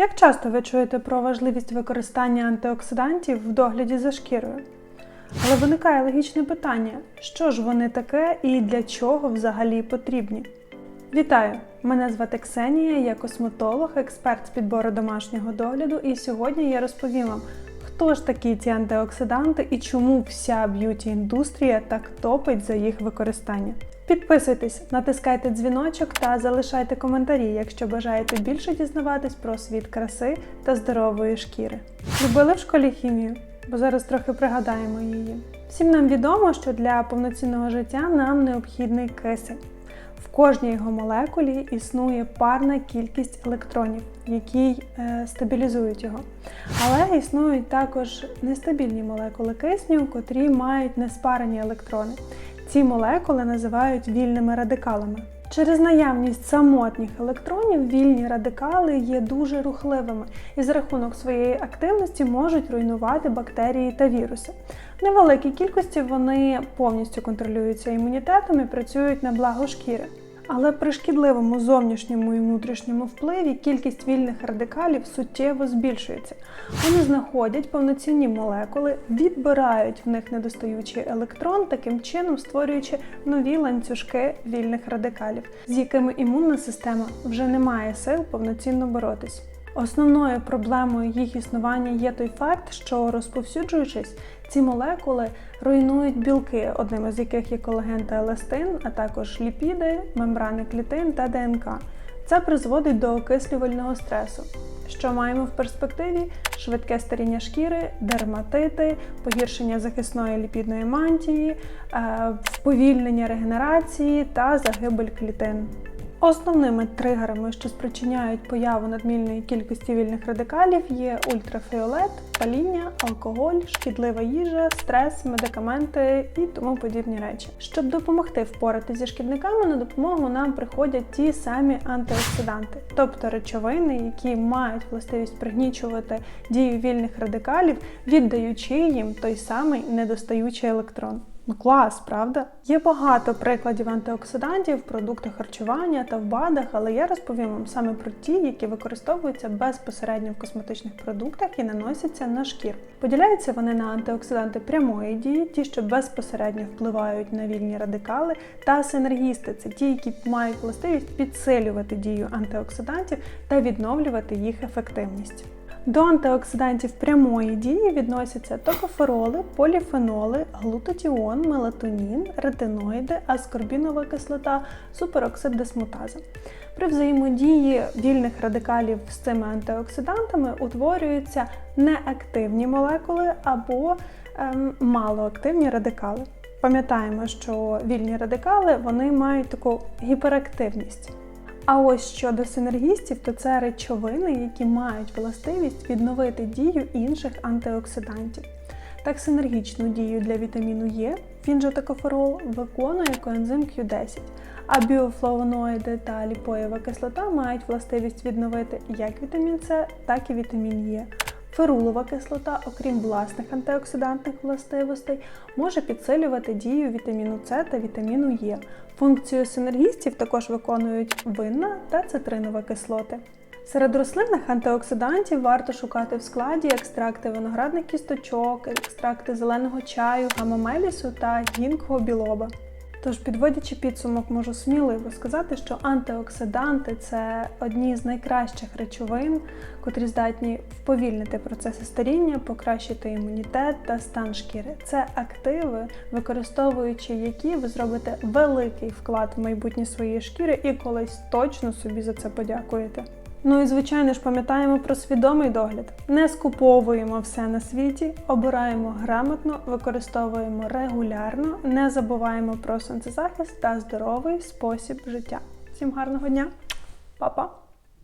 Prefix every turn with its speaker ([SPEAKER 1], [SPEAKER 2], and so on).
[SPEAKER 1] Як часто ви чуєте про важливість використання антиоксидантів в догляді за шкірою? Але виникає логічне питання: що ж вони таке і для чого взагалі потрібні? Вітаю! Мене звати Ксенія, я косметолог, експерт з підбору домашнього догляду, і сьогодні я розповім вам, хто ж такі ці антиоксиданти і чому вся б'юті-індустрія так топить за їх використання. Підписуйтесь, натискайте дзвіночок та залишайте коментарі, якщо бажаєте більше дізнаватись про світ краси та здорової шкіри. Любили в школі хімію? Бо зараз трохи пригадаємо її. Всім нам відомо, що для повноцінного життя нам необхідний кисень. Кожній його молекулі існує парна кількість електронів, які е, стабілізують його. Але існують також нестабільні молекули кисню, котрі мають неспарені електрони. Ці молекули називають вільними радикалами. Через наявність самотніх електронів вільні радикали є дуже рухливими і за рахунок своєї активності можуть руйнувати бактерії та віруси. В невеликій кількості вони повністю контролюються імунітетом і працюють на благо шкіри. Але при шкідливому зовнішньому і внутрішньому впливі кількість вільних радикалів суттєво збільшується. Вони знаходять повноцінні молекули, відбирають в них недостаючий електрон, таким чином створюючи нові ланцюжки вільних радикалів, з якими імунна система вже не має сил повноцінно боротись. Основною проблемою їх існування є той факт, що розповсюджуючись, ці молекули руйнують білки, одним з яких є колаген та еластин, а також ліпіди, мембрани клітин та ДНК. Це призводить до окислювального стресу. Що маємо в перспективі? Швидке старіння шкіри, дерматити, погіршення захисної ліпідної мантії, вповільнення регенерації та загибель клітин. Основними тригерами, що спричиняють появу надмірної кількості вільних радикалів, є ультрафіолет, паління, алкоголь, шкідлива їжа, стрес, медикаменти і тому подібні речі. Щоб допомогти впоратися зі шкідниками, на допомогу нам приходять ті самі антиоксиданти, тобто речовини, які мають властивість пригнічувати дію вільних радикалів, віддаючи їм той самий недостаючий електрон. Ну клас, правда? Є багато прикладів антиоксидантів в продуктах харчування та в БАДах, але я розповім вам саме про ті, які використовуються безпосередньо в косметичних продуктах і наносяться на шкір. Поділяються вони на антиоксиданти прямої дії, ті, що безпосередньо впливають на вільні радикали, та синергісти це ті, які мають властивість підсилювати дію антиоксидантів та відновлювати їх ефективність. До антиоксидантів прямої дії відносяться токофероли, поліфеноли, глутатіон, мелатонін, ретиноїди, аскорбінова кислота, супероксид дисмутаза. При взаємодії вільних радикалів з цими антиоксидантами утворюються неактивні молекули або ем, малоактивні радикали. Пам'ятаємо, що вільні радикали вони мають таку гіперактивність. А ось щодо синергістів, то це речовини, які мають властивість відновити дію інших антиоксидантів. Так, синергічну дію для вітаміну Е, він же токоферол, виконує коензим Q10, а біофлавоноїди та ліпоєва кислота мають властивість відновити як вітамін С, так і вітамін Е. Ферулова кислота, окрім власних антиоксидантних властивостей, може підсилювати дію вітаміну С та вітаміну Е. Функцію синергістів також виконують винна та цитринова кислоти. Серед рослинних антиоксидантів варто шукати в складі екстракти виноградних кісточок, екстракти зеленого чаю, гамамелісу та гінкго білоба. Тож, підводячи підсумок, можу сміливо сказати, що антиоксиданти це одні з найкращих речовин, котрі здатні вповільнити процеси старіння, покращити імунітет та стан шкіри. Це активи, використовуючи які ви зробите великий вклад в майбутнє своєї шкіри і колись точно собі за це подякуєте. Ну і звичайно ж пам'ятаємо про свідомий догляд. Не скуповуємо все на світі, обираємо грамотно, використовуємо регулярно, не забуваємо про сонцезахист та здоровий спосіб життя. Всім гарного дня, Па-па!